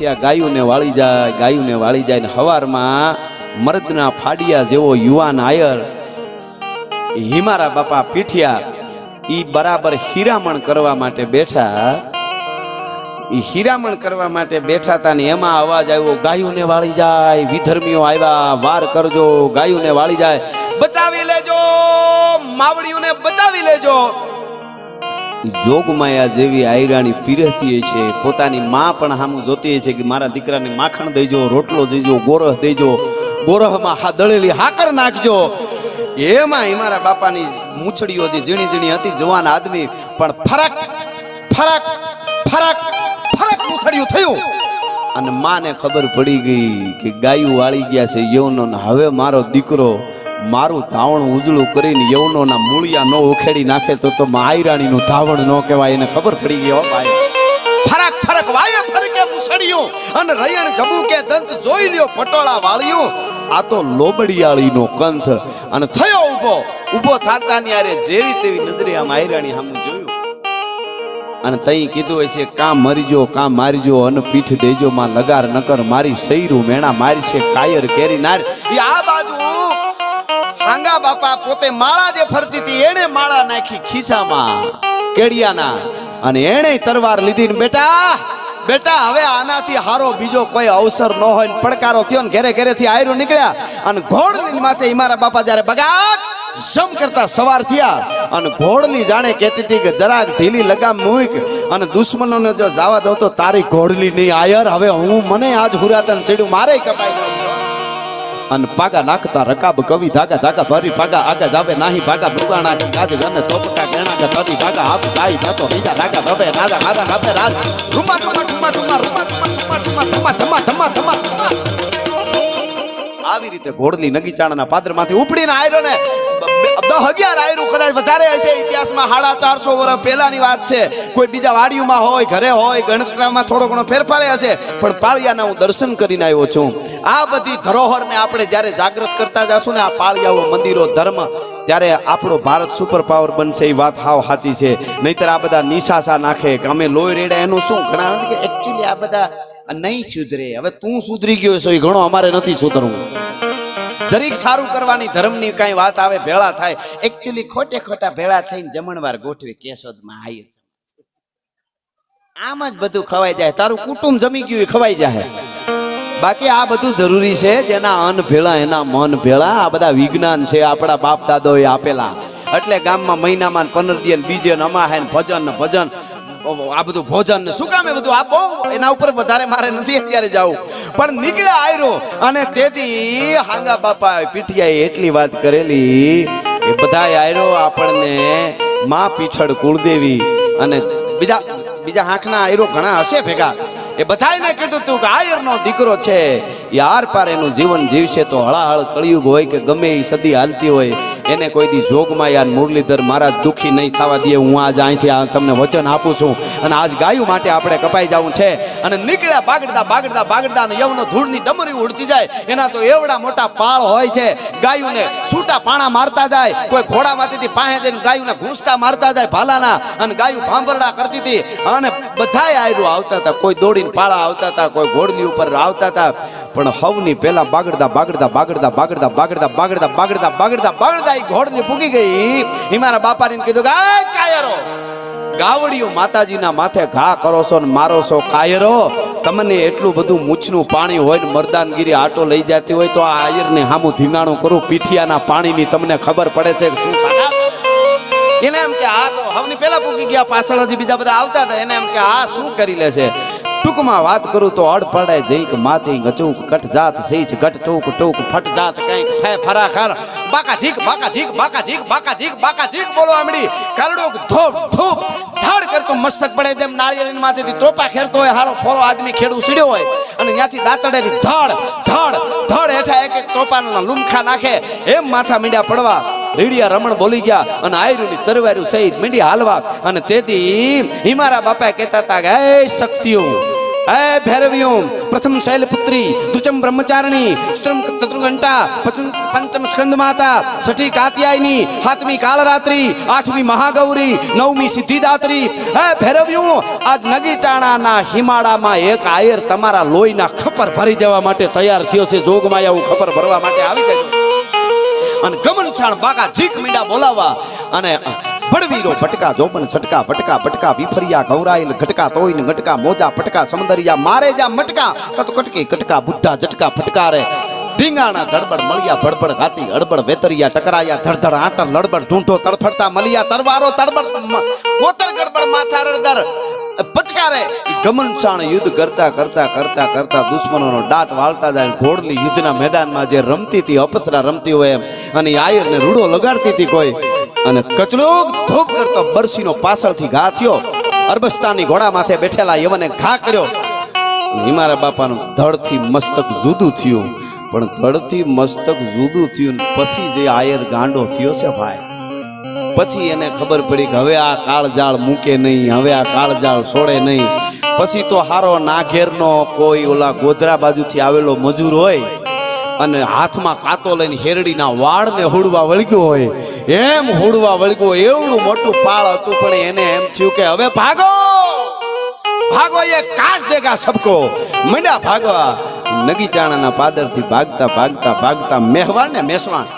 પીઠિયા ગાયુંને વાળી જાય, ગાયુંને વાળી જાય ને હવારમાં મર્દના ફાડિયા જેવો યુવાન આયર હિમારા બાપા પીઠિયા, ઈ બરાબર હીરામણ કરવા માટે બેઠા. ઈ હીરામણ કરવા માટે બેઠા હતા ને એમાં અવાજ આવ્યો, ગાયુંને વાળી જાય, વિધર્મીઓ આવ્યા, વાર કરજો, ગાયુંને વાળી જાય. બચાવી લેજો, માવડીઓને બચાવી લેજો. જોગમાયા જેવી આયરાણી પીરસતી છે. પોતાની માં પણ સામું જોતી છે કે મારા દીકરાને માખણ દેજો, રોટલો દેજો, ગોરહ દેજો, ગોરહમાં હા દળેલી હાકર નાખજો. એમાં એ મારા બાપાની મૂછડીઓ જે ઝીણી ઝીણી હતી, જવાન આદમી, પણ ફરક ફરક ફરક ફરક મૂછડિયું થયું. અને માને ખબર પડી ગઈ કે ગાયું વાળી ગયા છે યૌનો હવે મારો દીકરો મારું ધાવણ ઉજળું કરીને યવનોના મૂળિયા ન ઉખેડી નાખે તો તો માયરાણીનું ધાવણ ન કહેવાય એને ખબર પડી હો ભાઈ. ફરક ફરક, વાય ફરકે મુસળિયું અને રયણ જબુ કે દંત જોઈ લ્યો પટોળા વાળ્યું. આ તો લોબડિયાળીનો કંથ અને થયો ઊભો. ઊભો થાતા ની આરે જેવી તેવી નજરે આમ આયરાણી સામે જોયું. અને તઈ કીધું હશે કાં મરીજો, કાં મારજો અને પીઠ દેજો, માં લગાર નકર મારી સૈરું મેણા મારી છે કાયર કેરી નાર. એ આ બાજુ હાંગા બાપા પોતે માળા જે ફરતી હતી, એણે માળા નાખી ખિસ્સામાં, કેડિયાના. અને એણે તરવાર લીધી ને બેટા બેટા, હવે આનાથી હારો બીજો કોઈ અવસર ન હોય ને પડકારો થયો ને ઘેરે ઘેરેથી આયરો નીકળ્યા. અને ઘોડની માથે મારા બાપા જ્યારે બગાક સમ કરતા સવાર થયા. અને ઘોડલી જાણે કહેતી હતી કે જરાક ઢીલી લગામ મૂક અને દુશ્મનોને જો જવા દો તો તારી ઘોડલી નહીં આયર. હવે હું, મને આજ હુરાતન ચડ્યું મારે કપાઈ. અને પાગા નાખતા રકાબ કવિ ધાગા ધાગા ભરી પાગા આગા જાવે નાહી ભાગા ડુગાણા કાજ ગને તોપકા ગેણા કે તદી ભાગા આપ ગાઈ જતો બીજા રાગા રવે રાજા રાજા. રાતે રાજ રૂમા ટુમા ધમા ધમા રૂમા ધમા ટુમા ધમા ધમા ધમા ટમા આવી રીતે ઘોડલી નગીચાણાના પાદરમાંથી ઉપડીને આયરો ને મંદિરો ધર્મ, ત્યારે આપણો ભારત સુપર પાવર બનશે એ વાત હાવ સાચી છે. નહીતર આ બધા નિશાસા નાખે કે અમે લોહી રેડા એનું શું? ઘણા એકચ્યુઅલી આ બધા નહીં સુધરે. હવે તું સુધરી ગયો છો એ ઘણો અમારે નથી સુધરવું. જરીક સારું કરવાની ધર્મની કાંઈ વાત આવે, ભેળા થાય. એકચ્યુઅલી ખોટે ખોટા ભેળા થઈને જમણવાર ગોઠવી કેશોદમાં આવીએ આમ જ બધું ખવાઈ જાય. તારું કુટુંબ જમી ગયું ખવાઈ જાય બાકી આ બધું જરૂરી છે, જેના અન્ન ભેળા, એના મન ભેળા. આ બધા વિજ્ઞાન છે, આપણા બાપ દાદોએ આપેલા. એટલે ગામમાં મહિનામાં પંદર દિવસ બીજે ને ભજન ભજન. આ બધું ભોજન શું કામ એ બધું? આપો એના ઉપર વધારે મારે નથી અત્યારે જવું. પણ નીકળ્યા આયરો અને તેથી હાંગા બાપા પીઠિયાએ એટલી વાત કરેલી કે બધાય આયરો આપણને માં પીછળ કુળદેવી અને બીજા બીજા આંખના આયરો ઘણા હશે ભેગા. એ બધાયને કીધું તું કે આયરનો દીકરો છે. યાર પાર એનું જીવન જીવશે તો હળાહળ કળિયુગ હોય કે ગમે એ સદી હાલતી હોય. એને કોઈ દી જોગમાં યાર મુરલીધર મારા દુઃખી નહીં થવા દે, હું આજ અહીંથી તમને વચન આપું છું. અને આજ ગાયું માટે આપણે કપાઈ જવું છે. અને નીકળ્યા બાગડતા બાગડતા બાગડતા અને યવનો ધૂળની ડમરી ઉડતી જાય. એના તો એવડા મોટા પાળ હોય છે. ગાયુંને છૂટા પાણા મારતા જાય. કોઈ ઘોડામાંથી પાસે જઈને ગાયુંને ઘૂંસતા મારતા જાય ભાલાના. અને ગાયું ભાંભરડા કરતી હતી. અને બધાય આયરું આવતા હતા. કોઈ દોડીને પાળા આવતા હતા, કોઈ ઘોડની ઉપર આવતા હતા. પણ હવની પહેલા બાગડતા બાગડતા બાગડતા બાગડતા બાગડતા બાગડતા બાગડતા બાગડતા બાગડતા ઘોડને પૂગી ગઈ. એ મારા બાપાને કીધું કે "આ કાયરો ગાવડીઓ માતાજીના માથે ઘા કરો છો ને મારો છો કાયરો. તમને એટલું બધું મૂછનું પાણી હોય ને મરદાનગીરી આટો લઈ જતી હોય તો આ આયરને હામું ધીંગાણું કરું, પીઠિયાના પાણીની તમને ખબર પડે છે શું એને એમ કે આ તો હવની પેલા પૂકી ગયા પાછળ હજી બીજા બધા આવતા હતા. એને એમ કે આ શું કરી લેશે ટૂંકમાં વાત કરું તો અડપડે જઈક માચી ગચુક કટ જાત સીચ ગટ ટૂક ટૂક, ફટ જાત કંઈક ફે ફરા ખર બાકા ઝીક બાકા ઝીક બાકા ઝીક બાકા ઝીક બાકા ઝીક બોલો આમડી કરડુક, ધોપ, ધૂપ. ધડ કરતો મસ્તક પડે જેમ નાળિયેરની માથેથી ત્રોપા ખેરતો હોય, હારો ફોરો આદમી ખેડું સીડ્યો હોય. અને ત્યાંથી દાંતડેથી ધડ ધડ ધડ હેઠા એક એક તોપાના લુમખા નાખે. એમ માથા મીડ્યા પડવા. રીડિયા રમણ બોલી ગયા અને આયરુની તરવાર્યું સહિત મીંડી હાલવા અને તેથી હિમારા બાપા કહેતા હતા કે શક્તિઓ, હે ભૈરવ્યું પ્રથમ શૈલપુત્રી દુચમ બ્રહ્મચારિણી, સ્ત્રમ ચતુર્ઘંટા પંચમ સ્કંદ માતા છઠ્ઠી કાત્યાયની સાતમી કાળરાત્રી, આઠમી મહાગૌરી, નવમી સિદ્ધિદાત્રી, હે ભૈરવ્યું આજ નગીચાણાના હિમાળામાં એક આયર તમારા લોહીના ખપર ભરી દેવા માટે તૈયાર થયો છે. જોગમાં એવું ખપર ભરવા માટે આવી જાય. અને ગમનછાણ બાકા જીક મીડા બોલાવા અને ભડવીરો ભટકા જોબન છટકા ભટકા ભટકા વિફરિયા ગૌરાઈલ ઘટકા તોઈન ગટકા મોજા પટકા સમંદરિયા મારે જા મટકા તત કટકે કટકા બુદ્ધા જટકા ફટકારે. ઢીંગાણા ધડબડ મળ્યા ભડબડ ઘાતી અડબડ વેતરિયા ટકરાયા ધડધડ આટર લડબડ ઢૂંઢો તડફડતા મળ્યા તરવારો તડબડ કોતર ગડબડ માથા રડદર પચકારે. ગમનચાણ યુદ્ધ કરતા કરતા કરતા કરતા દુશ્મનોનો દાંત વાળતા જાય ઘોડલી યુદ્ધના મેદાનમાં જે રમતી હતી, અપસરા રમતી હોય એમ. અને આયરને રૂડો લગાડતી હતી કોઈ. અને કચડોક ધોપ કરતો બરસીનો પાછળથી ઘા થયો. અરબસ્તાની ઘોડા માથે બેઠેલા યવને ઘા કર્યો. હિમારા બાપાનું ધડથી મસ્તક જુદું થયું. પણ ધડથી મસ્તક જુદું થયું પછી જે આયર ગાંડો થયો છે ભાઈ. પછી એને ખબર પડી કે હવે આ કાળજાળ મૂકે નહીં, હવે આ કાળજાળ છોડે નહીં. પછી તો હારો નાઘેરનો કોઈ ઓલા ગોધરા બાજુથી આવેલો મજૂર હોય અને હાથમાં કાતો લઈને હેરડીના વાળને હુડવા વળગ્યો હોય. એમ હુડવા વળગ્યો એવડું મોટું પાળ હતું, પણ એને એમ થયું કે હવે ભાગો! ભાગો એ કાઢ દેગા સબકો. મંડ્યા ભાગવા. નગીચાણાના પાદરથી ભાગતા ભાગતા ભાગતા મેહવાણ ને મેસવાણ.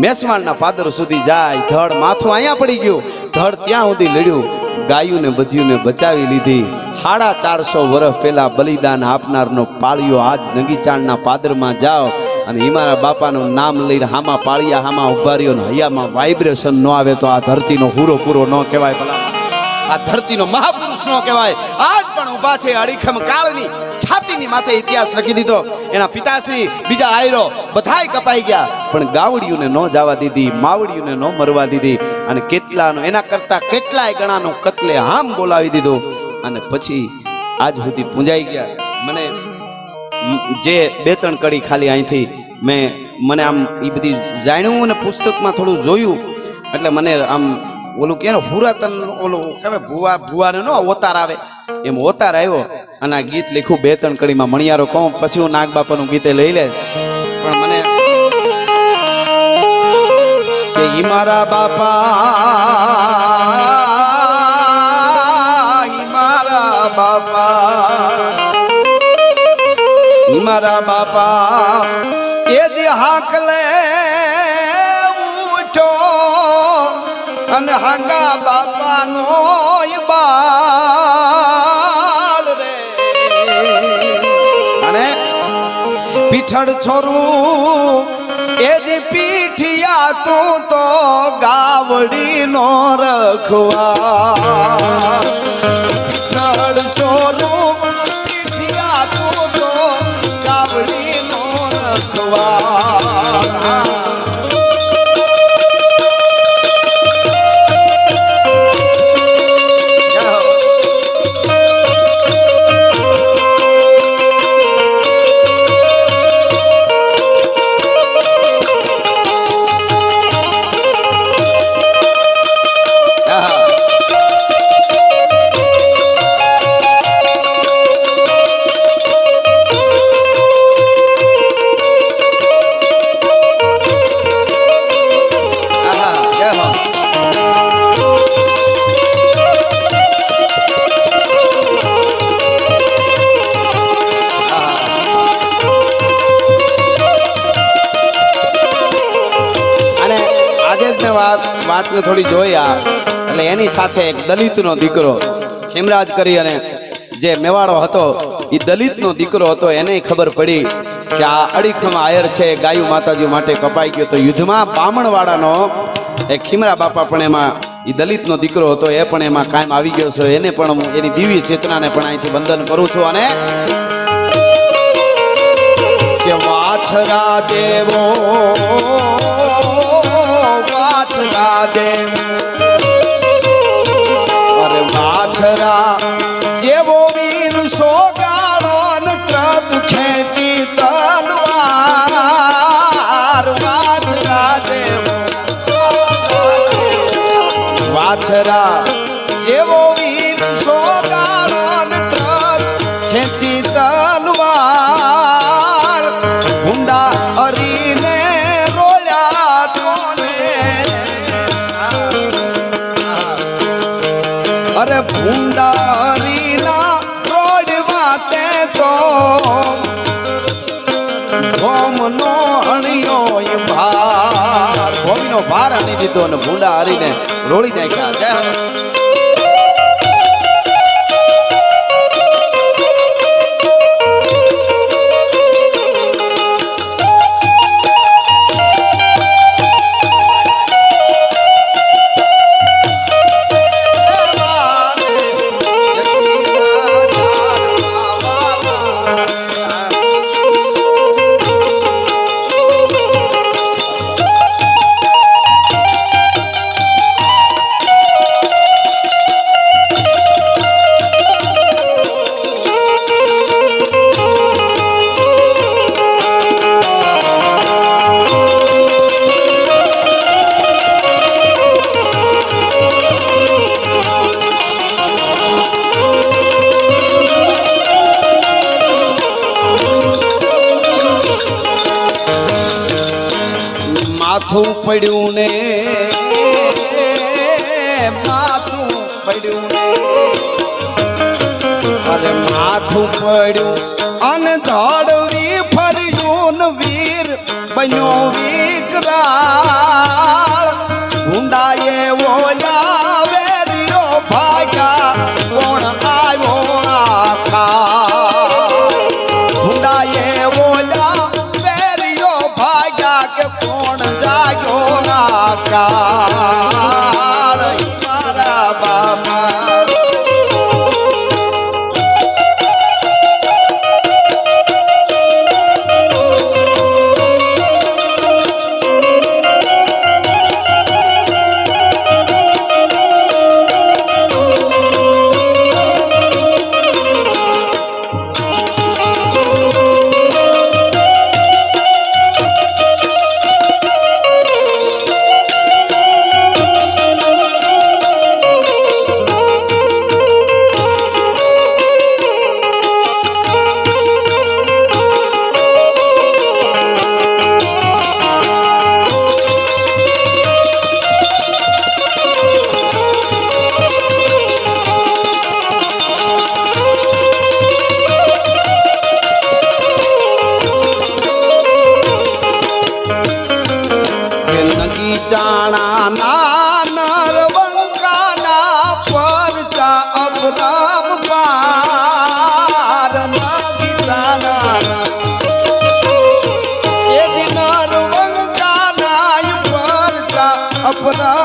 મેસવાણના પાદર સુધી જાય. ધડ માથું અહીંયા પડી ગયું. ધડ ત્યાં સુધી લડ્યું. ગાયું ને બધીને બચાવી લીધી. સાડા ચારસો વર્ષ પહેલા બલિદાન આપનારનો પાળિયો આજ નગીચાણના પાદરમાં જાઓ અને હિમારા બાપાનું નામ લઈને હામાં પાળિયા, હામાં ઊભા રહ્યો ને હૈયામાં વાઇબ્રેશન ન આવે તો આ ધરતીનો પૂરો પૂરો ન કહેવાય આ ધરતીનો મહાપુરુષ નો કહેવાય. આજ પણ ઊભા છે અડીખમ કાળની. છાતીની માથે ઇતિહાસ લખી દીધો. એના પિતાશ્રી બીજા આયરો બધાય કપાઈ ગયા. પણ ગાવડિયુંને ન જવા દીધી માવડિયુંને ન મરવા દીધી. અને કેટલાનો, એના કરતા કેટલાય ગણાનો કતલે હામ બોલાવી દીધો. અને પછી આજ સુધી પૂંજાઈ ગયા. મને જે બે ત્રણ કડી ખાલી અહીંથી મેં, મને આમ એ બધી જાણ્યું અને પુસ્તકમાં થોડું જોયું. એટલે મને આમ ઓલું કે હુરાતન ઓલું કહેવાય ભુવા, ભુવાને ન ઓતાર આવે. એમ ઓતાર આવ્યો. અને આ ગીત લખ્યું બે ત્રણ કડીમાં. મણિયારો કહું, પછી હું નાગ બાપાનું ગીતે લઈ લે. પણ મને કે ઈ મારા બાપા, ઈ મારા બાપા મારા બાપા. એ જે હાકલે ઉઠો અને હાંગા પીઠળ છોરું. એ જે પીઠિયા તું તો ગાવડી નો રખવા છોરું થોડી આ. એટલે એની સાથે એક દલિતનો દીકરો, ખેમરાજ કરી અને જે મેવાડો હતો એ દલિતનો દીકરો હતો, એને ખબર પડી કે આ અડીખમ આયર છે એ ગાયું માતાજી માટે કપાઈ ગયો. તો યુદ્ધમાં બામણવાળાનો એક ખીમરા બાપા પણ એમાં એ દલિતનો દીકરો હતો, એ પણ એમાં કાયમ આવી ગયો છે. એને પણ હું એની દિવ્ય ચેતનાને પણ અહીંથી વંદન કરું છું અને કે વાછરા દેવો દેવ અરે વાછરા જેવો વીર સોગાળો અરે ભૂંડારીના રોડવા તે તો ભોમનો અણિયો ભાર. ભોમીનો ભાર આની દીધો અને ભૂંડા હરીને રોળી નાખ્યા. જય પડ્યું અરે માથું પડ્યું અને ધડવી ફર્યું વીર બન્યો વિકરાળ. ભૂંડાએ ઓલા વેરીઓ ભાગ્યા, કોણ આવ્યો આખા ભૂંડાએ ઓલા વેરીઓ ભાગ્યા કે ಸರ್ವದಾ